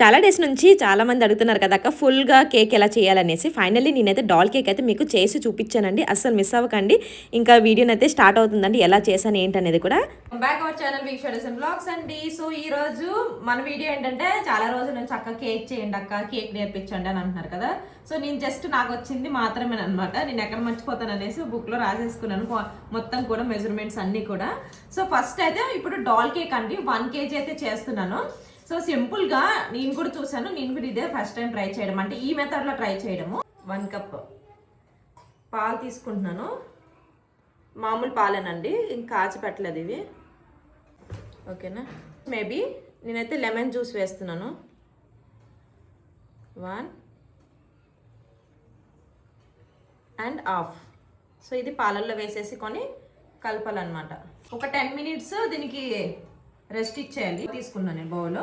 చాలా డేస్ నుంచి చాలా మంది అడుగుతున్నారు కదా అక్క ఫుల్గా కేక్ ఎలా చేయాలనేసి? ఫైనల్లీ నేనైతే డాల్ కేక్ అయితే మీకు చేసి చూపించానండి. అస్సలు మిస్ అవ్వకండి. ఇంకా వీడియోనైతే స్టార్ట్ అవుతుందండి ఎలా చేశాను ఏంటనేది కూడా. బ్యాక్ అవర్ ఛానల్ బిగ్ షోడస్ అండ్ బ్లాగ్స్ అండి. సో ఈ రోజు మన వీడియో ఏంటంటే చాలా రోజుల నుంచి అక్క కేక్ చేయండి అక్క కేక్ నేర్పించండి అని అంటున్నారు కదా. సో నేను జస్ట్ నాకు వచ్చింది మాత్రమే అనమాట నేను ఎక్కడ మర్చిపోతాను అనేసి బుక్లో రాసేసుకున్నాను. మొత్తం కూడా మెజర్మెంట్స్ అన్ని కూడా. సో ఫస్ట్ అయితే ఇప్పుడు డాల్ కేక్ అండి. వన్ కేజీ అయితే చేస్తున్నాను. సో సింపుల్గా నేను కూడా చూసాను నేను కూడా ఇదే ఫస్ట్ టైం ట్రై చేయడం. అంటే ఈ మెథడ్లో ట్రై చేయడము. వన్ కప్ పాలు తీసుకుంటున్నాను. మామూలు పాలేనండి. ఇంకా కాచి పెట్టలేదు ఇవి. ఓకేనా? మేబీ నేనైతే లెమన్ జ్యూస్ వేస్తున్నాను. వన్ అండ్ ఆఫ్ సో ఇది పాలల్లో వేసేసి కొని కలపాలన్నమాట. ఒక టెన్ మినిట్స్ దీనికి రెస్ట్ ఇచ్చేయాలి తీసుకున్నాను నేను బౌల్.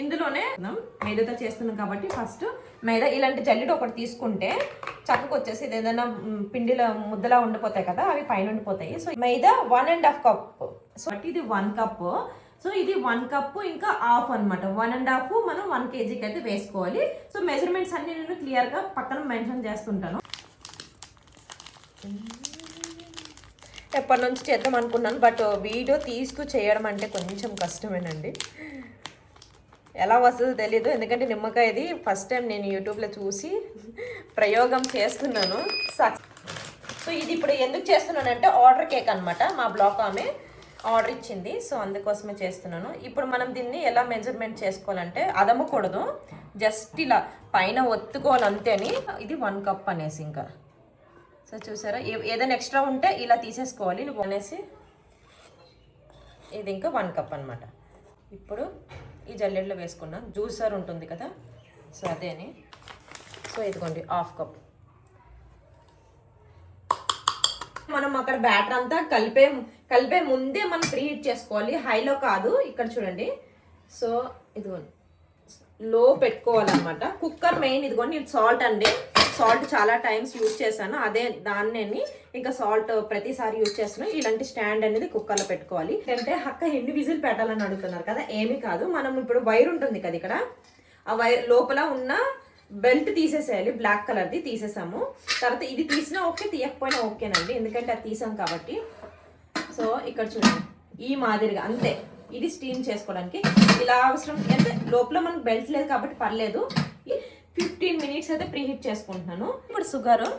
ఇందులోనే మనం మైదాతో చేస్తున్నాం కాబట్టి ఫస్ట్ మైదా ఇలాంటి జల్లెడ ఒకటి తీసుకుంటే చక్కకు వచ్చేసి ఇది ఏదైనా పిండిలో ముద్దలా ఉండిపోతాయి కదా అవి పైన ఉండిపోతాయి. So maida one and half cup. So ఇది వన్ కప్. సో ఇది వన్ కప్ ఇంకా హాఫ్ అనమాట వన్ అండ్ హాఫ్ మనం వన్ కేజీకి అయితే వేసుకోవాలి. సో మెజర్మెంట్స్ అన్ని నేను క్లియర్గా పక్కన మెన్షన్ చేస్తుంటాను. ఎప్పటి నుంచి చేద్దాం అనుకున్నాను బట్ వీడియో తీసుకు చేయడం అంటే కొంచెం కష్టమేనండి. ఎలా వస్తుందో తెలీదు ఎందుకంటే నిమ్మకాయది ఫస్ట్ టైం నేను యూట్యూబ్లో చూసి ప్రయోగం చేస్తున్నాను. సో ఇది ఇప్పుడు ఎందుకు చేస్తున్నానంటే ఆర్డర్ కేక్ అనమాట మా బ్లాక్ ఆమె ఆర్డర్ ఇచ్చింది సో అందుకోసమే చేస్తున్నాను. ఇప్పుడు మనం దీన్ని ఎలా మెజర్మెంట్ చేసుకోవాలంటే అదమ్మకూడదు జస్ట్ ఇలా పైన ఒత్తుకోవాలి అంతేని ఇది వన్ కప్ అనేసి ఇంకా. సో చూసారా? ఏదైనా ఎక్స్ట్రా ఉంటే ఇలా తీసేసుకోవాలి. నువ్వు అనేసి ఇది ఇంకా వన్ కప్ అనమాట ఇప్పుడు ఈ జల్లెడలో వేసుకున్నాం జ్యూసర్ ఉంటుంది కదా? సో అదేని సో ఇదిగోండి హాఫ్ కప్ మనం అక్కడ బ్యాటర్ అంతా కలిపే కలిపే ముందే మనం ప్రీహీట్ చేసుకోవాలి. హైలో కాదు ఇక్కడ చూడండి. సో ఇదిగోండి. లో పెట్టుకోవాలన్నమాట. కుక్కర్ మెయిన్ ఇదిగోండి ఇది సాల్ట్ అండి. సాల్ట్ చాలా టైమ్స్ యూజ్ చేశాను. అదే దాన్ని ఇంకా సాల్ట్ ప్రతిసారి యూజ్ చేస్తున్నాం. ఇలాంటి స్టాండ్ అనేది కుక్కర్లో పెట్టుకోవాలి. అంటే హక్క ఎన్ని విజిల్ పెట్టాలని అడుగుతున్నారు కదా ఏమీ కాదు. మనం ఇప్పుడు వైర్ ఉంటుంది కదా ఇక్కడ. ఆ వైర్ లోపల ఉన్న బెల్ట్ తీసేసేయాలి. బ్లాక్ కలర్ది తీసేసాము. తర్వాత ఇది తీసినా ఓకే తీయకపోయినా ఓకేనండి. ఎందుకంటే అది తీసాం కాబట్టి. సో ఇక్కడ చూడండి. ఈ మాదిరిగా అంతే. ఇది స్టీమ్ చేసుకోవడానికి. ఇలా అవసరం. అంటే లోపల మనకు బెల్ట్ లేదు కాబట్టి పర్లేదు. ఫిఫ్టీన్ మినిట్స్ అయితే ప్రీహీట్ చేసుకుంటున్నాను. ఇప్పుడు షుగరు.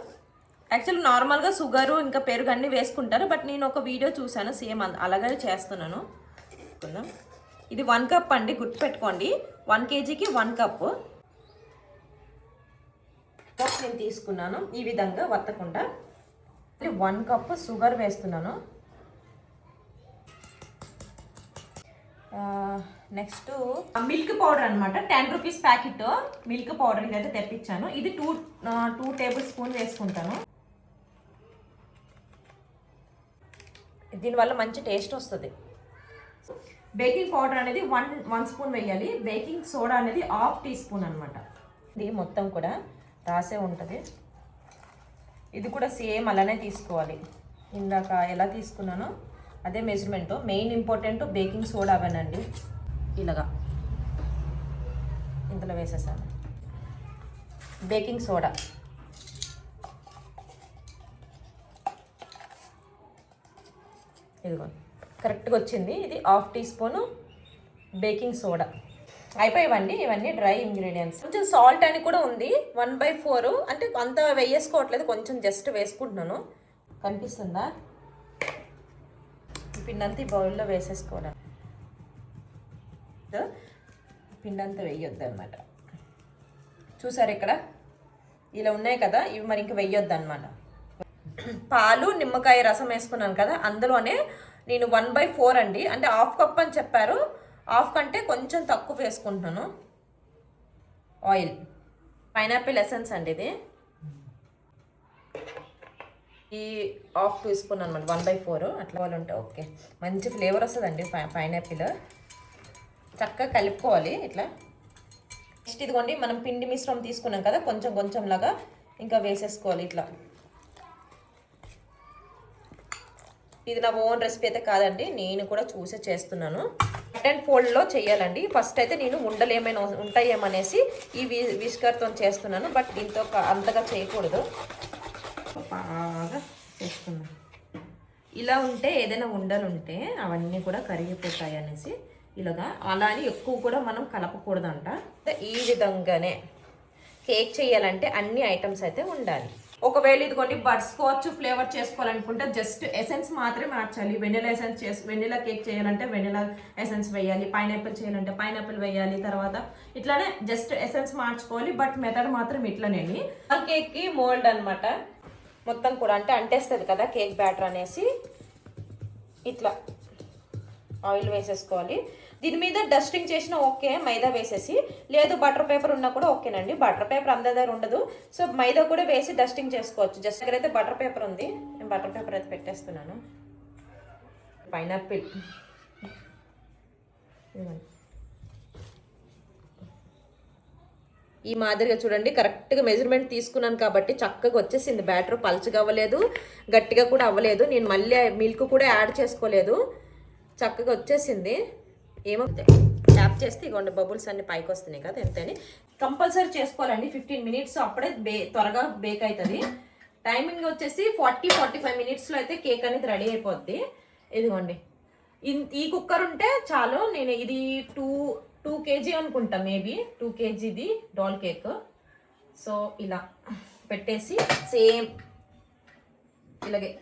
యాక్చువల్ నార్మల్గా షుగరు ఇంకా పెరుగు అన్నీ వేసుకుంటారు బట్ నేను ఒక వీడియో చూశాను సేమ్ అలాగే చేస్తున్నాను. ఇది వన్ కప్ అండి గుర్తుపెట్టుకోండి. వన్ కేజీకి వన్ కప్ కప్ నేను తీసుకున్నాను ఈ విధంగా వత్తకుండా. వన్ కప్ షుగర్ వేస్తున్నాను. నెక్స్ట్ మిల్క్ పౌడర్ అనమాట ten rupees packet milk powder ఇదైతే తెప్పించాను. ఇది టూ టూ టేబుల్ స్పూన్ వేసుకుంటాను. దీనివల్ల మంచి టేస్ట్ వస్తుంది. బేకింగ్ పౌడర్ అనేది వన్ వన్ స్పూన్ వేయాలి. బేకింగ్ సోడా అనేది హాఫ్ టీ స్పూన్ అనమాట ఇది మొత్తం కూడా రాసే ఉంటుంది. ఇది కూడా సేమ్ అలానే తీసుకోవాలి. ఇందాక ఎలా తీసుకున్నానో అదే measurement main important baking soda అవనండి. ఇలాగా. ఇందులో వేసేసాను. బేకింగ్ సోడా ఇదిగో. కరెక్ట్గా వచ్చింది. ఇది half teaspoon baking soda అయిపోయావండి? ఇవన్నీ డ్రై ఇంగ్రీడియంట్స్ కొంచెం సాల్ట్ అని కూడా ఉంది. వన్ బై ఫోర్ అంటే అంత వేసుకోవట్లేదు. కొంచెం జస్ట్ వేసుకుంటున్నాను. కనిపిస్తుందా? పిండంతా ఈ బౌల్లో వేసేసుకోవడం పిండంతా వేయొద్దు అనమాట చూసారు ఇక్కడ? ఇలా ఉన్నాయి కదా ఇవి మరి ఇంక వెయ్యొద్దు అనమాట పాలు నిమ్మకాయ రసం వేసుకున్నాను కదా అందులోనే నేను వన్ బై ఫోర్ అండి. అంటే హాఫ్ కప్ అని చెప్పారు. హాఫ్ కంటే కొంచెం తక్కువ వేసుకుంటున్నాను. ఆయిల్. పైనాపిల్ ఎసెన్స్ అండి ఇది. ఈ హాఫ్ టూ స్పూన్ అనమాట వన్ బై ఫోర్ అట్లా వాళ్ళు ఉంటే ఓకే. మంచి ఫ్లేవర్ వస్తుందండి పై పైనాపిల్. చక్కగా కలుపుకోవాలి ఇట్లా. నెక్స్ట్ ఇదిగోండి మనం పిండి మిశ్రమం తీసుకున్నాం కదా కొంచెం కొంచెం లాగా ఇంకా వేసేసుకోవాలి ఇట్లా. ఇది నా ఓన్ రెసిపీ అయితే కాదండి నేను కూడా చూసే చేస్తున్నాను. కట్ అండ్ ఫోల్డ్లో చేయాలండి. ఫస్ట్ అయితే నేను ఉండలు ఏమైనా ఉంటాయేమనేసి ఈ వి- విస్కర్తో చేస్తున్నాను బట్ దీంతో అంతగా చేయకూడదు. బాగా చేసుకుందాం. ఇలా ఉంటే ఏదైనా ఉండలు ఉంటే అవన్నీ కూడా కరిగిపోతాయి అనేసి ఇలాగా అలా అని ఎక్కువ కూడా మనం కలపకూడదంట. ఈ విధంగానే కేక్ చేయాలంటే అన్ని ఐటమ్స్ అయితే ఉండాలి. ఒకవేళ ఇదిగోండి బట్ స్కాచ్ ఫ్లేవర్ చేసుకోవాలనుకుంటే జస్ట్ ఎసెన్స్ మాత్రమే మార్చాలి. వెనిలా ఎసెన్స్ చేసి వెనిలా కేక్ చేయాలంటే వెనిలా ఎసెన్స్ వేయాలి. పైనాపిల్ చేయాలంటే పైనాపిల్ వేయాలి. తర్వాత ఇట్లానే జస్ట్ ఎసెన్స్ మార్చుకోవాలి. బట్ మెథడ్ మాత్రం ఇట్లనేని కేక్కి మోల్డ్ అనమాట మొత్తం కూడా అంటే అంటేస్తుంది కదా కేక్ బ్యాటర్ అనేసి. ఇట్లా ఆయిల్ వేసేసుకోవాలి. దీని మీద డస్టింగ్ చేసిన ఓకే మైదా వేసేసి. లేదు బటర్ పేపర్ ఉన్నా కూడా ఓకేనండి. బటర్ పేపర్ అందరి దగ్గర ఉండదు. సో మైదా కూడా వేసి డస్టింగ్ చేసుకోవచ్చు. జస్ట్ దగ్గర అయితే బటర్ పేపర్ ఉంది. నేను బటర్ పేపర్ అయితే పెట్టేస్తున్నాను. పైనాపిల్. ఈ మాదిరిగా చూడండి కరెక్ట్గా మెజర్మెంట్ తీసుకున్నాను కాబట్టి చక్కగా వచ్చేసింది. బ్యాటర్ పల్చగా అవ్వలేదు గట్టిగా కూడా అవ్వలేదు. నేను మళ్ళీ మిల్క్ కూడా యాడ్ చేసుకోలేదు. చక్కగా వచ్చేసింది. ఏమవుతాయి ట్యాప్ చేస్తే ఇగోండి బబుల్స్ అన్ని పైకి వస్తున్నాయి కదా ఎంతని. కంపల్సరీ చేసుకోవాలండి ఫిఫ్టీన్ మినిట్స్ అప్పుడే బే త్వరగా బేక్ అవుతుంది టైమింగ్ వచ్చేసి ఫార్టీ ఫార్టీ ఫైవ్ మినిట్స్లో అయితే కేక్ అనేది రెడీ అయిపోద్ది. ఇదిగోండి. ఇన్- ఈ కుక్కర్ ఉంటే చాలు నేను ఇది టూ టూ కేజీ అనుకుంటా మేబీ టూ కేజీది డాల్ కేక్ సో ఇలా పెట్టేసి సేమ్ ఇలాగే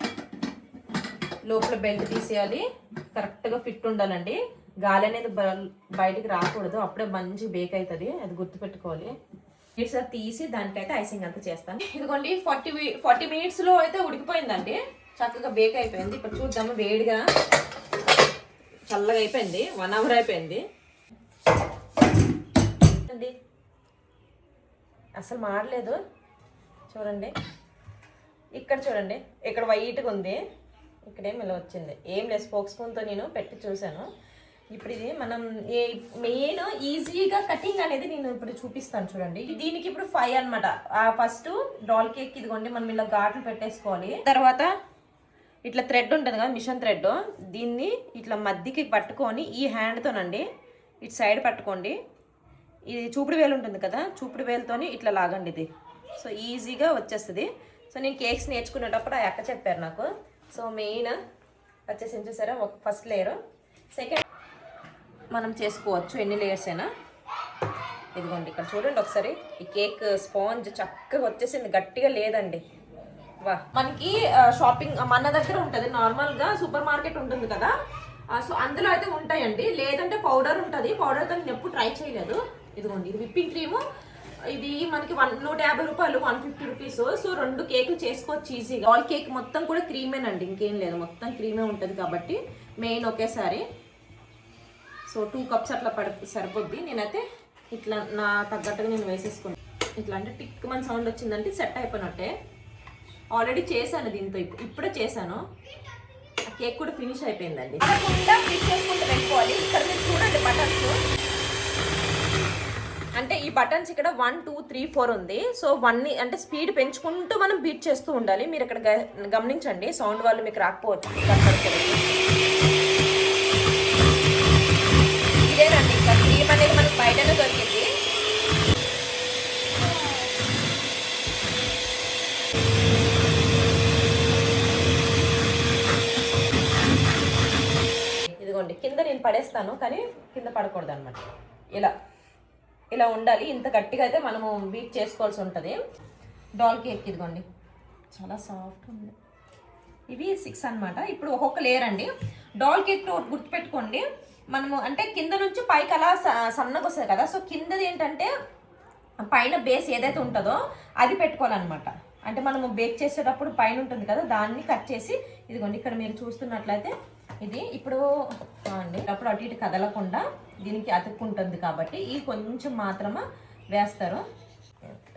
లోపల బెల్ట్ తీసేయాలి. కరెక్ట్గా ఫిట్ ఉండాలండి. గాలి అనేది బ- బయటికి రాకూడదు. అప్పుడే మంచి బేక్ అవుతుంది అది గుర్తుపెట్టుకోవాలి. మినిట్స్ తీసి దానికైతే ఐసింగ్ అంతా చేస్తాను. ఇదిగోండి ఫార్టీ ఫార్టీ మినిట్స్లో అయితే ఉడికిపోయిందండి. చక్కగా బేక్ అయిపోయింది. ఇప్పుడు చూద్దాము వేడిగా చల్లగా అయిపోయింది. వన్ అవర్ అయిపోయింది. అండి అసలు మాడలేదు చూడండి. ఇక్కడ చూడండి. ఇక్కడ వైట్గా ఉంది. ఇక్కడేమి ఇలా వచ్చింది. ఏం లేదు స్పోక్ స్పూన్తో నేను పెట్టి చూశాను. ఇప్పుడు ఇది మనం ఏ మెయిన్ ఈజీగా కటింగ్ అనేది నేను ఇప్పుడు చూపిస్తాను చూడండి. దీనికి ఇప్పుడు ఫైవ్ అనమాట ఫస్ట్ డాల్ కేక్ ఇదిగోండి మనం ఇలా ఘాట్లు పెట్టేసుకోవాలి. తర్వాత ఇట్లా థ్రెడ్ ఉంటుంది కదా మిషన్ థ్రెడ్ దీన్ని ఇట్లా మధ్యకి పట్టుకొని ఈ హ్యాండ్తోనండి ఇటు సైడ్ పట్టుకోండి. ఇది చూపుడు వేలు ఉంటుంది కదా చూపుడు వేలుతోని ఇట్లా లాగండి ఇది. సో ఈజీగా వచ్చేస్తుంది. సో నేను కేక్స్ నేర్చుకునేటప్పుడు ఆ అక్క చెప్పారు నాకు. సో మెయిన్ వచ్చేసి చూసారా ఒక ఫస్ట్ లేయర్ సెకండ్ మనం చేసుకోవచ్చు ఎన్ని లేయర్స్ అయినా. ఇదిగోండి ఇక్కడ చూడండి ఒకసారి. ఈ కేక్ స్పాంజ్ చక్కగా వచ్చేసింది గట్టిగా లేదండి. వా. మనకి షాపింగ్ మన దగ్గర ఉంటుంది. నార్మల్గా సూపర్ మార్కెట్ ఉంటుంది కదా. సో అందులో అయితే ఉంటాయండి. లేదంటే పౌడర్ ఉంటుంది. పౌడర్తో నేను ఎప్పుడు ట్రై చేయలేదు. ఇదిగోండి ఇది విప్పింగ్ క్రీము. ఇది మనకి వన్ నూట యాభై రూపాయలు వన్ ఫిఫ్టీ రూపీస్. సో రెండు కేకులు చేసుకోవచ్చు ఈజీగా ఆల్ కేక్ మొత్తం కూడా క్రీమేనండి ఇంకేం లేదు. మొత్తం క్రీమే ఉంటుంది కాబట్టి మెయిన్ ఒకేసారి. సో టూ కప్స్ అట్లా పడ సరిపోద్ది. నేనైతే ఇట్లా నా తగ్గట్టుగా నేను వేసేసుకున్నాను ఇట్లా అంటే టిక్ మన సౌండ్ వచ్చిందంటే సెట్ అయిపోయినట్టే. ఆల్రెడీ చేశాను దీంతో. ఇప్పుడు ఇప్పుడే చేశాను. కేక్ కూడా ఫినిష్ అయిపోయిందండి. కాకుండా చేసుకుంటూ పెట్టుకోవాలి. ఇక్కడ మీరు చూడండి బటన్స్ అంటే ఈ బటన్స్ ఇక్కడ వన్ టూ త్రీ ఫోర్ ఉంది. సో వన్ అంటే స్పీడ్ పెంచుకుంటూ మనం బీట్ చేస్తూ ఉండాలి. మీరు ఇక్కడ గ- గమనించండి. సౌండ్ వాళ్ళు మీకు రాకపోవచ్చు. ఇదేనండి. ఇంకా క్రీమ్ అనేది మనకి బయటనే దొరికింది. ఇదిగోండి. కింద నేను పడేస్తాను కానీ కింద పడకూడదు అనమాట ఇలా. ఇలా ఉండాలి. ఇంత గట్టిగా అయితే మనము బీట్ చేసుకోవాల్సి ఉంటుంది. డాల్ కేక్ ఇదిగోండి. చాలా సాఫ్ట్ ఉంది. ఇవి సిక్స్ అన్నమాట. ఇప్పుడు ఒక్కొక్క లేయర్ అండి. డాల్ కేక్ గుర్తుపెట్టుకోండి. మనము అంటే కింద నుంచి పైకి అలా స- సన్నగా వస్తుంది కదా. సో కిందది ఏంటంటే పైన బేస్ ఏదైతే ఉంటుందో అది పెట్టుకోవాలన్నమాట. అంటే మనము బేక్ చేసేటప్పుడు పైన ఉంటుంది కదా దాన్ని కట్ చేసి ఇదిగోండి. ఇక్కడ మీరు చూస్తున్నట్లయితే ఇది ఇప్పుడు అండి అప్పుడు అటు ఇటు కదలకుండా దీనికి అతుక్కుంటుంది కాబట్టి ఇది కొంచెం మాత్రమే వేస్తారు.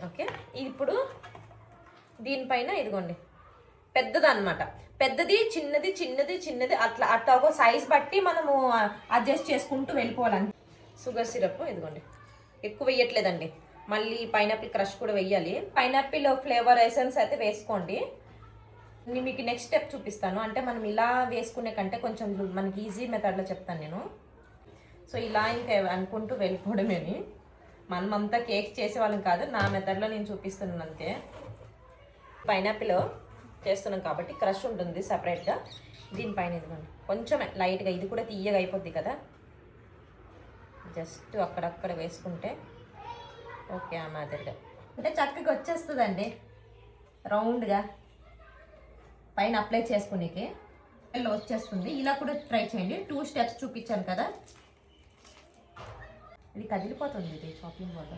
ఓకే ఇప్పుడు దీనిపైన ఇదిగోండి పెద్దది అనమాట పెద్దది చిన్నది చిన్నది చిన్నది అట్లా అట్లా ఒక సైజ్ బట్టి మనము అడ్జస్ట్ చేసుకుంటూ వెళ్ళిపోవాలని షుగర్ సిరప్ ఇదిగోండి ఎక్కువ వేయట్లేదండి. మళ్ళీ పైనాపిల్ క్రష్ కూడా వేయాలి. పైనాపిల్ ఫ్లేవర్ ఎసెన్స్ అయితే వేసుకోండి. నేను మీకు నెక్స్ట్ స్టెప్ చూపిస్తాను. అంటే మనం ఇలా వేసుకునే కంటే కొంచెం మనకి ఈజీ మెథడ్లో చెప్తాను నేను. సో ఇలా ఇంకా అనుకుంటూ వెళ్ళిపోవడమేని మనమంతా కేక్ చేసేవాళ్ళం కాదు నా మెథడ్లో నేను చూపిస్తున్నాను అంతే. పైనాపిల్ చేస్తున్నాం కాబట్టి క్రష్ ఉంటుంది సపరేట్గా దీనిపైన ఇదిగోండి. కొంచెం లైట్గా ఇది కూడా తీయగా అయిపోద్ది కదా. జస్ట్ అక్కడక్కడ వేసుకుంటే ఓకే ఆ మాదిరిగా. అంటే చక్కగా వచ్చేస్తుందండి. రౌండ్గా పైన అప్లై చేసుకునేకి ఇలా వచ్చేస్తుంది ఇలా కూడా ట్రై చేయండి. టూ స్టెప్స్ చూపించాను కదా. ఇది కదిలిపోతుంది ఇది షాపింగ్ వల్ల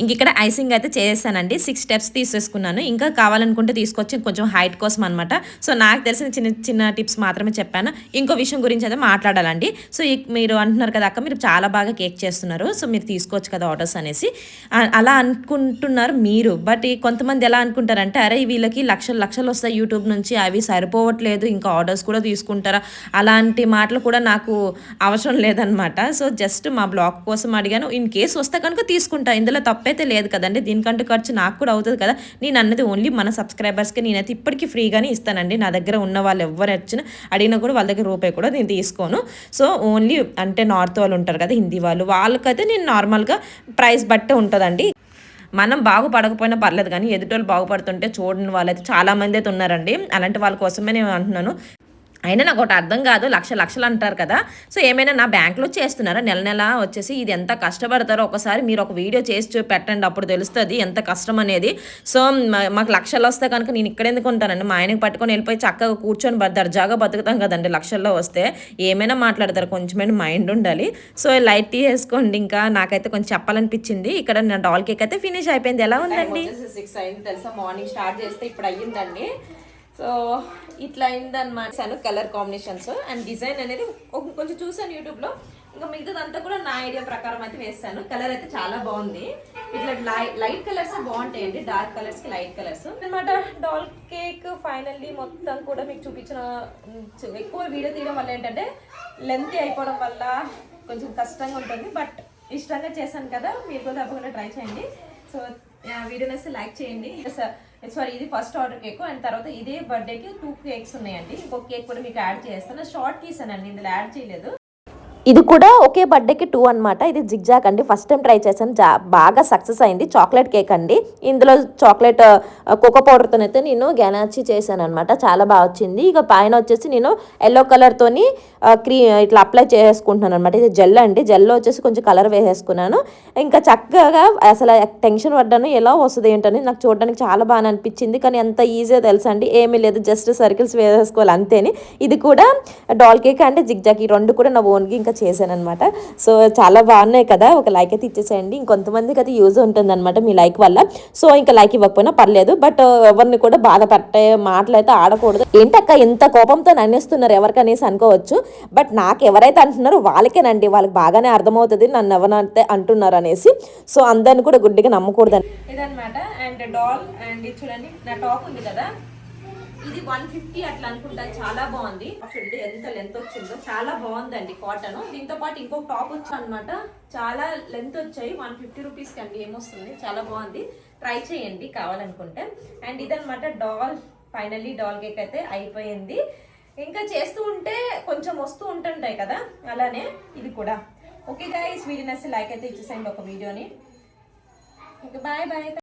ఇంక ఇక్కడ ఐసింగ్ అయితే చేసేసానండి. సిక్స్ స్టెప్స్ తీసేసుకున్నాను. ఇంకా కావాలనుకుంటే తీసుకొచ్చి కొంచెం హైట్ కోసం అనమాట సో నాకు తెలిసిన చిన్న చిన్న టిప్స్ మాత్రమే చెప్పాను. ఇంకో విషయం గురించి అయితే మాట్లాడాలండి. సో మీరు అంటున్నారు కదా అక్క మీరు చాలా బాగా కేక్ చేస్తున్నారు. సో మీరు తీసుకోవచ్చు కదా ఆర్డర్స్ అనేసి. అలా అనుకుంటున్నారు మీరు. బట్ ఈ కొంతమంది ఎలా అనుకుంటారంటే అరే వీళ్ళకి లక్షలు లక్షలు వస్తాయి యూట్యూబ్ నుంచి. అవి సరిపోవట్లేదు. ఇంకా ఆర్డర్స్ కూడా తీసుకుంటారా? అలాంటి మాటలు కూడా నాకు అవసరం లేదనమాట సో జస్ట్ మా బ్లాగ్ కోసం అడిగాను. ఇన్ కేస్ వస్తే కనుక తీసుకుంటా. ఇందులో తప్పే తప్పైతే లేదు కదండి. దీనికంటూ ఖర్చు నాకు కూడా అవుతుంది కదా. నేను అన్నది ఓన్లీ మన సబ్స్క్రైబర్స్కి నేనైతే ఇప్పటికీ ఫ్రీగానే ఇస్తానండి. నా దగ్గర ఉన్న వాళ్ళు ఎవరు వచ్చినా అడిగినా కూడా వాళ్ళ దగ్గర రూపాయి కూడా నేను తీసుకోను. సో ఓన్లీ అంటే నార్త్ వాళ్ళు ఉంటారు కదా హిందీ వాళ్ళు వాళ్ళకైతే నేను నార్మల్గా ప్రైస్ బట్టే ఉంటుందండి. మనం బాగుపడకపోయినా పర్లేదు కానీ ఎదుటోళ్ళు బాగుపడుతుంటే చూడని వాళ్ళైతే చాలా మంది అయితే ఉన్నారండి. అలాంటి వాళ్ళ కోసమే నేను అంటున్నాను. అయినా నాకు ఒకటి అర్థం కాదు లక్ష లక్షలు అంటారు కదా. సో ఏమైనా నా బ్యాంక్లో చేస్తున్నారా? నెల నెల వచ్చేసి ఇది ఎంత కష్టపడతారో ఒకసారి మీరు ఒక వీడియో చేసి చూ- పెట్టండి అప్పుడు తెలుస్తుంది ఎంత కష్టం అనేది. సో మాకు లక్షలు వస్తే కనుక నేను ఇక్కడ ఎందుకు ఉంటానండి? మా ఆయనకి పట్టుకొని వెళ్ళిపోయి చక్కగా కూర్చొని దర్జాగా బతుకుతాం కదండి లక్షల్లో వస్తే. ఏమైనా మాట్లాడతారు కొంచెమైనా మైండ్ ఉండాలి. సో లైట్ తీసేసుకోండి ఇంకా. నాకైతే కొంచెం చెప్పాలనిపించింది. ఇక్కడ నా డాల్ కేక్ అయితే ఫినిష్ అయిపోయింది. ఎలా ఉందండి? సిక్స్ అయింది తెలుసా? మార్నింగ్ స్టార్ట్ చేస్తే ఇప్పుడు అయ్యిందండి. సో ఇట్లా అయిందన్నమాట. కలర్ కాంబినేషన్స్ అండ్ డిజైన్ అనేది కొంచెం చూసాను యూట్యూబ్లో. ఇంకా మిగతాదంతా కూడా నా ఐడియా ప్రకారం అయితే వేస్తాను. కలర్ అయితే చాలా బాగుంది. ఇట్లా లైట్ లైట్ కలర్స్ బాగుంటాయండి. డార్క్ కలర్స్కి లైట్ కలర్స్. అనమాట డాల్ కేక్ ఫైనల్లీ మొత్తం కూడా మీకు చూపించిన ఎక్కువ వీడియో తీయడం వల్ల ఏంటంటే లెంత్ అయిపోవడం వల్ల కొంచెం కష్టంగా ఉంటుంది. బట్ ఇష్టంగా చేశాను కదా. మీరు కూడా తప్పకుండా ట్రై చేయండి. సో వీడియో నచ్చితే లైక్ చేయండి. సారీ ఇది ఫస్ట్ ఆర్డర్ కేక్ అండ్ తర్వాత ఇదే బర్త్డేకి టూ కేక్స్ ఉన్నాయండి. ఇంకొక కేక్ కూడా మీకు యాడ్ చేస్తాను. షార్ట్ తీసానండి ఇందులో యాడ్ చేయలేదు. ఇది కూడా ఒకే బర్త్డేకి టూ అన్నమాట. ఇది జిగ్జాక్ అండి. ఫస్ట్ టైం ట్రై చేశాను. జా బాగా సక్సెస్ అయింది. చాక్లెట్ కేక్ అండి. ఇందులో చాక్లెట్ కోకో పౌడర్తో అయితే నేను గెనాచి చేశాను అనమాట చాలా బాగా వచ్చింది. ఇక పైన వచ్చేసి నేను ఎల్లో కలర్తోని క్రీ ఇట్లా అప్లై చేసుకుంటున్నాను అనమాట ఇది జెల్ అండి. జెల్లో వచ్చేసి కొంచెం కలర్ వేసేసుకున్నాను. ఇంకా చక్కగా అసలు టెన్షన్ పడ్డాను. ఎలా వస్తుంది ఏంటని నాకు చూడడానికి చాలా బాగా అనిపించింది. కానీ ఎంత ఈజీగా తెలుసండి ఏమీ లేదు. జస్ట్ సర్కిల్స్ వేసేసుకోవాలి. అంతేని. ఇది కూడా డాల్ కేక్ అంటే జిగ్జాక్ ఈ రెండు కూడా నా ఓన్కి ఇంకా చేశాను అనమాట సో చాలా బాగున్నాయి కదా ఒక లైక్ అయితే ఇచ్చేసేయండి. ఇంకొంతమందికి అయితే యూజ్ ఉంటుంది అనమాట మీ లైక్ వల్ల. సో ఇంకా లైక్ ఇవ్వకపోయినా పర్లేదు బట్ uh, ఎవరిని కూడా బాధపట్టే మాటలు అయితే ఆడకూడదు. ఏంటక్క ఇంత కోపంతో నన్నేస్తున్నారు ఎవరికనేసి అనుకోవచ్చు బట్ నాకు ఎవరైతే అంటున్నారో వాళ్ళకేనండి వాళ్ళకి బాగానే అర్థమవుతుంది నన్ను ఎవరైతే అంటున్నారు అనేసి సో అందరిని కూడా గుడ్డిగా నమ్మకూడదు ఇదనమాట అండ్ డాల్ అండ్ చూడండి నా టాప్ ఉంది కదా. ఇది వన్ ఫిఫ్టీ అట్లా అనుకుంటా. చాలా బాగుంది. చూడండి ఎంత లెంత్ వచ్చిందో. చాలా బాగుందండి కాటన్ దీంతో పాటు ఇంకొక టాప్ వచ్చి అనమాట చాలా లెంత్ వచ్చాయి. వన్ ఫిఫ్టీ రూపీస్ కండి ఏమొస్తుంది? చాలా బాగుంది. ట్రై చేయండి కావాలనుకుంటే. అండ్ ఇదనమాట డాల్ ఫైనల్లీ డాల్ కేక్ అయితే అయిపోయింది. ఇంకా చేస్తూ ఉంటే కొంచెం వస్తూ ఉంటుంటాయి కదా. అలానే ఇది కూడా. ఓకే గైస్ వీడియో నచ్చి లైక్ అయితే ఇచ్చేసేయండి ఒక వీడియోని. ఇంకా బాయ్ బాయ్